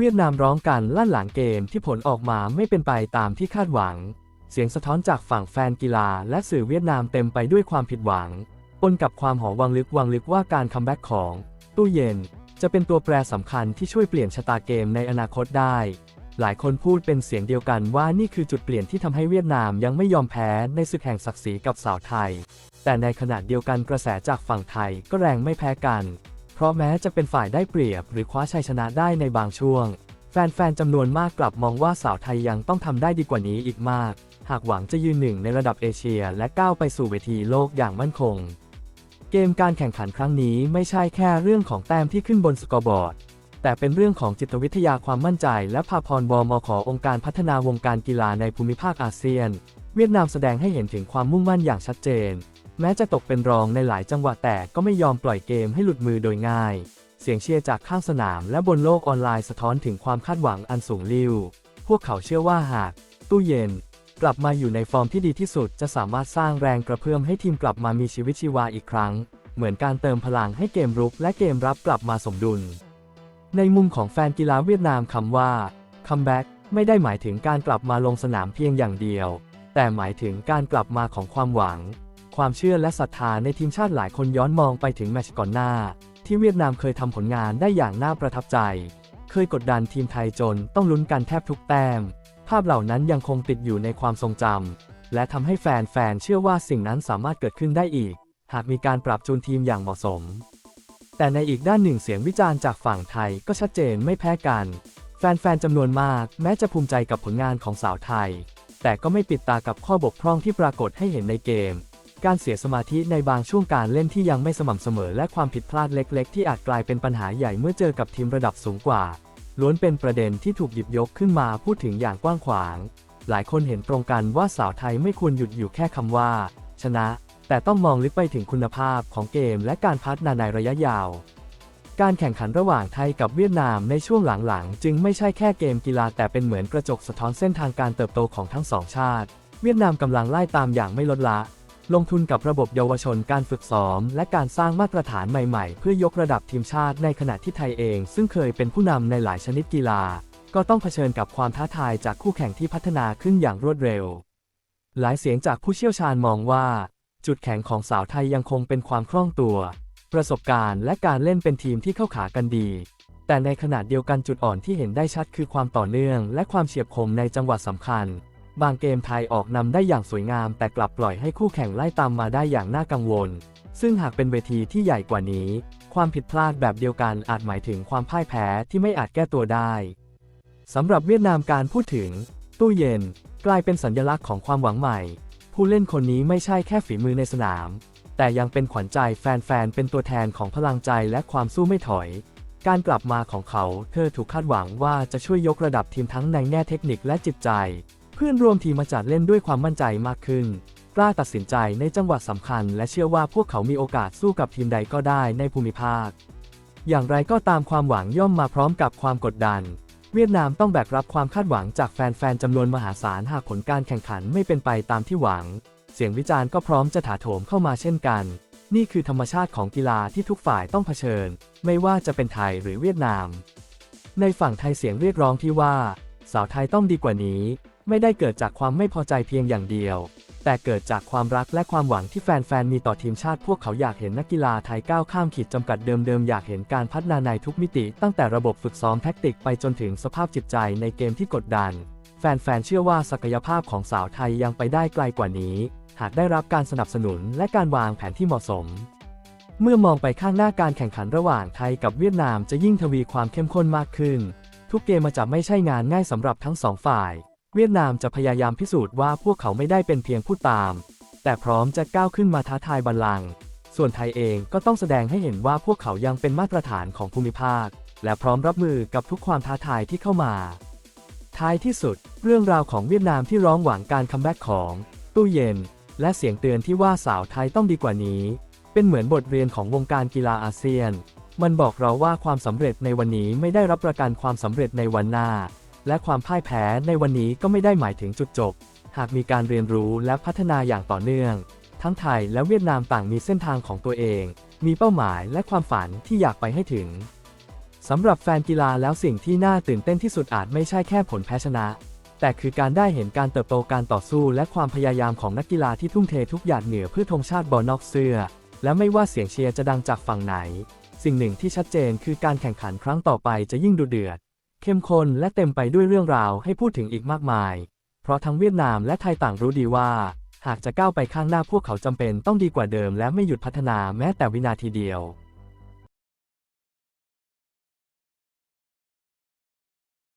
เวียดนามร้องกันลั่นหลังเกมที่ผลออกมาไม่เป็นไปตามที่คาดหวัง เสียงสะท้อนจากฝั่งแฟนกีฬาและสื่อเวียดนามเต็มไปด้วยความผิดหวัง ปนกับความหอวังลึกวังลึกว่าการคัมแบ็กของ ตู้เย็น จะเป็นตัวแปรสำคัญที่ช่วยเปลี่ยนชะตาเกมในอนาคตได้ หลายคนพูดเป็นเสียงเดียวกันว่านี่คือจุดเปลี่ยนที่ทำให้เวียดนามยังไม่ยอมแพ้ในศึกแห่งศักดิ์ศรีกับสาวไทย แต่ในขณะเดียวกันกระแสจากฝั่งไทยก็แรงไม่แพ้กัน เพราะแม้จะเป็นฝ่ายได้เปรียบหรือคว้าชัยชนะได้ในบางช่วง แฟนๆจำนวนมากกลับมองว่าสาวไทยยังต้องทำได้ดีกว่านี้อีกมาก หากหวังจะยืนหนึ่งในระดับเอเชียและก้าวไปสู่เวทีโลกอย่างมั่นคง เกมการแข่งขันครั้งนี้ไม่ใช่แค่เรื่องของแต้มที่ขึ้นบนสกอร์บอร์ด แต่เป็นเรื่องของจิตวิทยาความมั่นใจ และภาพรบมขอองค์การพัฒนาวงการกีฬาในภูมิภาคอาเซียน เวียดนามแสดงให้เห็นถึงความมุ่งมั่นอย่างชัดเจน แม้จะตกเป็นรองในหลายจังหวะแต่ก็ไม่ยอมปล่อยเกมให้หลุดมือโดยง่าย เสียงเชียร์จากข้างสนามและบนโลกออนไลน์สะท้อนถึงความคาดหวังอันสูงลิ่ว พวกเขาเชื่อว่าหาก ตู้เย็น กลับมาอยู่ในฟอร์มที่ดีที่สุดจะสามารถสร้างแรงกระเพื่อมให้ทีมกลับมามีชีวิตชีวาอีกครั้ง เหมือนการเติมพลังให้เกมรุกและเกมรับกลับมาสมดุล ในมุมของแฟนกีฬาเวียดนามคำว่า comeback ไม่ได้หมายถึงการกลับมาลงสนามเพียงอย่างเดียว แต่หมายถึงการกลับมาของความหวัง ความเชื่อและศรัทธาในทีมชาติหลายคนย้อนมองไปถึงแมตช์ก่อนหน้า ที่เวียดนามเคยทำผลงานได้อย่างน่าประทับใจ เคยกดดันทีมไทยจนต้องลุ้นกันแทบทุกแต้ม ภาพเหล่านั้นยังคงติดอยู่ในความทรงจำและทำให้แฟนๆเชื่อว่าสิ่งนั้นสามารถเกิดขึ้นได้อีก หากมีการปรับจูนทีมอย่างเหมาะสม แต่ในอีกด้านหนึ่งเสียงวิจารณ์จากฝั่งไทยก็ชัดเจนไม่แพ้กัน แฟนๆจำนวนมาก แม้จะภูมิใจกับผลงานของสาวไทย แต่ก็ไม่ปิดตากับข้อบกพร่องที่ปรากฏให้เห็นในเกม การเสียสมาธิในบางช่วงการเล่นที่ยังไม่สม่ำเสมอและความผิดพลาดเล็ก ๆ ที่อาจกลายเป็นปัญหาใหญ่เมื่อเจอกับทีมระดับสูงกว่า ล้วนเป็นประเด็นที่ถูกหยิบยกขึ้นมาพูดถึงอย่างกว้างขวาง หลายคนเห็นตรงกันว่าสาวไทยไม่ควรหยุดอยู่แค่คำว่า ชนะ แต่ต้องมองลึกไปถึงคุณภาพของเกม และการพัฒนาในระยะยาว การแข่งขันระหว่างไทยกับเวียดนามในช่วงหลังๆ จึงไม่ใช่แค่เกมกีฬาแต่เป็นเหมือนกระจกสะท้อนเส้นทางการเติบโตของทั้งสองชาติ เวียดนามกำลังไล่ตามอย่างไม่ลดละ ลงทุนกับระบบเยาวชนการฝึกซ้อม และการสร้างมาตรฐานใหม่ๆ เพื่อยกระดับทีมชาติในขณะที่ไทยเอง ซึ่งเคยเป็นผู้นำในหลายชนิดกีฬา ก็ต้องเผชิญกับความท้าทายจากคู่แข่งที่พัฒนาขึ้นอย่างรวดเร็ว หลายเสียงจากผู้เชี่ยวชาญมองว่า จุดแข็งของสาวไทยยังคงเป็นความคล่องตัว ประสบการณ์และการเล่นเป็นทีมที่เข้าขากันดี แต่ในขณะเดียวกันจุดอ่อนที่เห็นได้ชัดคือความต่อเนื่อง และความเฉียบคมในจังหวะสำคัญ บางเกมไทยออกนำได้อย่างสวยงาม แต่กลับปล่อยให้คู่แข่งไล่ตามมาได้อย่างน่ากังวล ซึ่งหากเป็นเวทีที่ใหญ่กว่านี้ ความผิดพลาดแบบเดียวกันอาจหมายถึงความพ่ายแพ้ที่ไม่อาจแก้ตัวได้สำหรับเวียดนามการพูดถึง ตู้เย็น กลายเป็นสัญลักษณ์ของความหวังใหม่ ผู้เล่นคนนี้ไม่ใช่แค่ฝีมือในสนาม แต่ยังเป็นขวัญใจแฟนๆ เป็นตัวแทนของพลังใจและความสู้ไม่ถอย การกลับมาของเขา เธอถูกคาดหวังว่าจะช่วยยกระดับทีมทั้งในแง่เทคนิคและจิตใจ เพื่อนร่วมทีมมาจัดเล่นด้วยความมั่นใจมากขึ้น กล้าตัดสินใจในจังหวะสำคัญ และเชื่อว่าพวกเขามีโอกาสสู้กับทีมใดก็ได้ในภูมิภาค อย่างไรก็ตามความหวังย่อมมาพร้อมกับความกดดัน เวียดนามต้องแบกรับความคาดหวังจากแฟนๆจำนวนมหาศาลหากผลการแข่งขันไม่เป็นไปตามที่หวัง เสียงวิจารณ์ก็พร้อมจะถาโถมเข้ามาเช่นกัน นี่คือธรรมชาติของกีฬาที่ทุกฝ่ายต้องเผชิญ ไม่ว่าจะเป็นไทยหรือเวียดนาม ในฝั่งไทยเสียงเรียกร้องที่ว่า สาวไทยต้องดีกว่านี้ ไม่ได้เกิดจากความไม่พอใจเพียงอย่างเดียว แต่เกิดจากความรักและความหวังที่แฟนๆมีต่อทีมชาติพวกเขาอยากเห็นนักกีฬาไทยก้าวข้ามขีดจำกัดเดิมๆอยากเห็นการพัฒนาในทุกมิติ ตั้งแต่ระบบฝึกซ้อมแท็กติกไปจนถึงสภาพจิตใจในเกมที่กดดันแฟนๆ เชื่อว่าศักยภาพของสาวไทยยังไปได้ไกลกว่านี้ หากได้รับการสนับสนุนและการวางแผนที่เหมาะสม เมื่อมองไปข้างหน้าการแข่งขันระหว่างไทยกับเวียดนามจะยิ่งทวีความเข้มข้นมากขึ้น ทุกเกมมาจะไม่ใช่งานง่ายสำหรับทั้งสองฝ่าย เวียดนามจะพยายามพิสูจน์ว่าพวกเขาไม่ได้เป็นเพียงผู้ตาม แต่พร้อมจะก้าวขึ้นมาท้าทายบัลลังก์ส่วนไทยเองก็ต้องแสดงให้เห็นว่าพวกเขายังเป็นมาตรฐานของภูมิภาค และพร้อมรับมือกับทุกความท้าทายที่เข้ามา ท้ายที่สุด เรื่องราวของเวียดนามที่ร้องหวังการคัมแบ็กของตู้เย็น และเสียงเตือนที่ว่าสาวไทยต้องดีกว่านี้ เป็นเหมือนบทเรียนของวงการกีฬาอาเซียน มันบอกเราว่าความสำเร็จในวันนี้ไม่ได้รับประกันความสำเร็จในวันหน้า และความพ่ายแพ้ในวันนี้ก็ไม่ได้หมายถึงจุดจบ หากมีการเรียนรู้และพัฒนาอย่างต่อเนื่อง ทั้งไทยและเวียดนามต่างมีเส้นทางของตัวเอง มีเป้าหมายและความฝันที่อยากไปให้ถึงสำหรับแฟนกีฬาแล้วสิ่งที่น่าตื่นเต้นที่สุดอาจไม่ใช่แค่ผลแพ้ชนะ แต่คือการได้เห็นการเติบโตการต่อสู้และความพยายามของนักกีฬาที่ทุ่มเททุกหยาดเหงื่อเพื่อธงชาติบอลนอกเสื้อ และไม่ว่าเสียงเชียร์จะดังจากฝั่งไหน สิ่งหนึ่งที่ชัดเจนคือการแข่งขันครั้งต่อไปจะยิ่งดุเดือด เข้มข้นและเต็มไปด้วยเรื่องราวให้พูดถึงอีกมากมาย เพราะทั้งเวียดนามและไทยต่างรู้ดีว่า หากจะก้าวไปข้างหน้าพวกเขาจำเป็นต้องดีกว่าเดิม และไม่หยุดพัฒนาแม้แต่วินาทีเดียว